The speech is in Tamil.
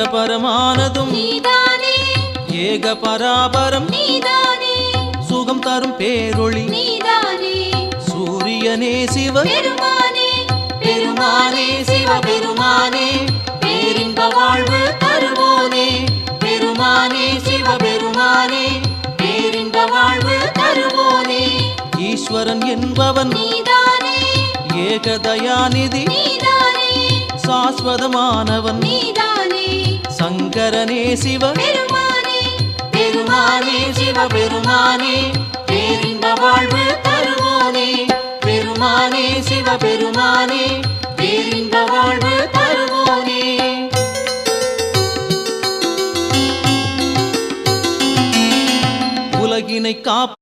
பரமானதும் நீதானே. ஏக பராபரம். சுகம் தரும் பேரொளி. சூரியனே சிவ. பெருமானே. பெருமானே சிவ. பெருமானே பேரின்ப வாழ்வு தருவோனே. பெருமானே சிவ. பெருமானே பேரின்ப வாழ்வு தருவோனே. ஈஸ்வரன் என்பவன். ஏகதயாநிதி. நீதானே. சாஸ்வதமானவன். நீதானே. சங்கரனே சிவ. பெருமானே. பெருமானே சிவ பெருமானே. பேரின்ப வாழ்வு தருவோனே. பெருமானே சிவ பெருமானே. பேரின்ப வாழ்வு தருவோனே. உலகினை காப்ப